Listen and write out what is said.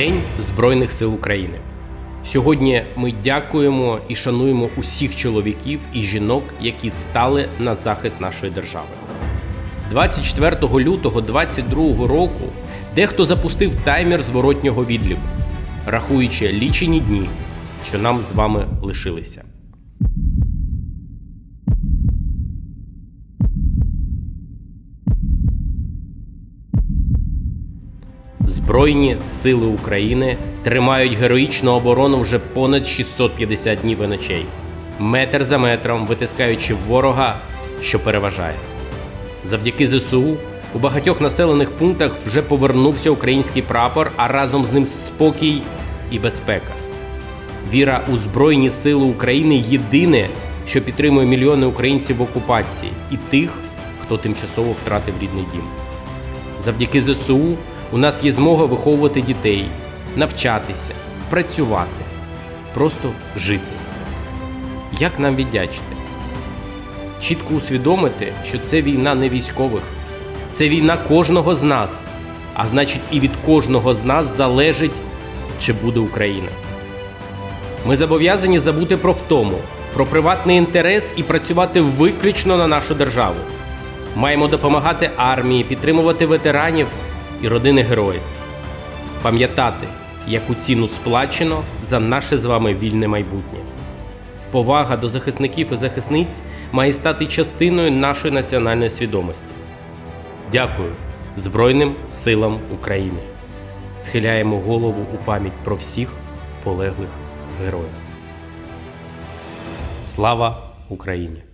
День Збройних сил України. Сьогодні ми дякуємо і шануємо усіх чоловіків і жінок, які стали на захист нашої держави. 24 лютого 2022 року дехто запустив таймер зворотнього відліку, рахуючи лічені дні, що нам з вами лишилися. Збройні сили України тримають героїчну оборону вже понад 650 днів і ночей, метр за метром витискаючи ворога, що переважає. Завдяки ЗСУ у багатьох населених пунктах вже повернувся український прапор, а разом з ним спокій і безпека. Віра у Збройні Сили України єдине, що підтримує мільйони українців в окупації і тих, хто тимчасово втратив рідний дім. Завдяки ЗСУ у нас є змога виховувати дітей, навчатися, працювати, просто жити. Як нам віддячити? Чітко усвідомити, що це війна не військових, це війна кожного з нас, а значить, і від кожного з нас залежить, чи буде Україна. Ми зобов'язані забути про втому, про приватний інтерес і працювати виключно на нашу державу. Маємо допомагати армії, підтримувати ветеранів і родини героїв, пам'ятати, яку ціну сплачено за наше з вами вільне майбутнє. Повага до захисників і захисниць має стати частиною нашої національної свідомості. Дякую Збройним силам України. Схиляємо голову у пам'ять про всіх полеглих героїв. Слава Україні!